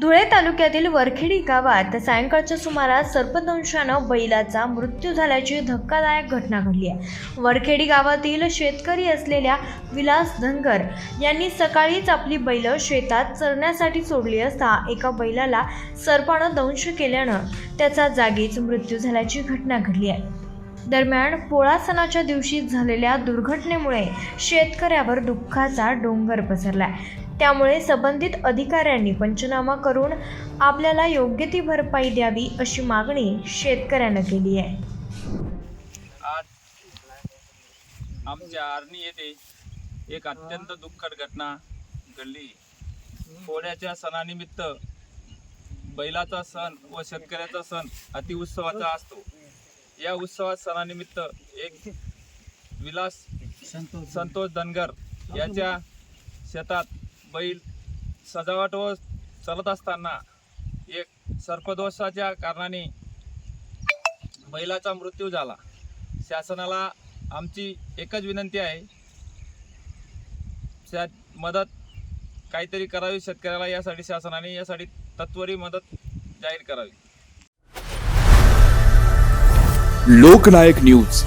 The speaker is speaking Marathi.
धुळे तालुक्यातील वरखेडी गावात सायंकाळच्या सुमारास सर्पदंशानं बैलाचा मृत्यू झाल्याची धक्कादायक घटना घडली आहे. वरखेडी गावातील शेतकरी असलेल्या विलास धनगर यांनी सकाळीच आपली बैल शेतात चरण्यासाठी सोडली असता एका बैलाला सर्पानं दंश केल्यानं त्याचा जागीच मृत्यू झाल्याची घटना घडली आहे. दरम्यान पोळा सणाच्या दिवशी झालेल्या दुर्घटनेमुळे शेतकऱ्यावर दुःखाचा डोंगर पसरलाय. त्यामुळे संबंधित अधिकाऱ्यांनी पंचनामा करून आपल्याला योग्य ती भरपाई द्यावी अशी मागणी शेतकऱ्यानं केली आहे. आमच्या आर्णी येथे एक अत्यंत दुःखद घटना घडली. पोळ्याच्या सणानिमित्त बैलाचा सण व शेतकऱ्याचा सण अतिउत्सवाचा असतो. या उत्सवात सणानिमित्त एक विलास संतोष धनगर याच्या शेतात बैल सजावट व चालत असताना एक सर्पदोषाच्या कारणाने बैलाचा मृत्यू झाला. शासनाला आमची एकच विनंती आहे. त्यात मदत काहीतरी करावी शेतकऱ्याला यासाठी शासनाने यासाठी तत्वरी मदत जाहीर करावी. लोकनायक न्यूज.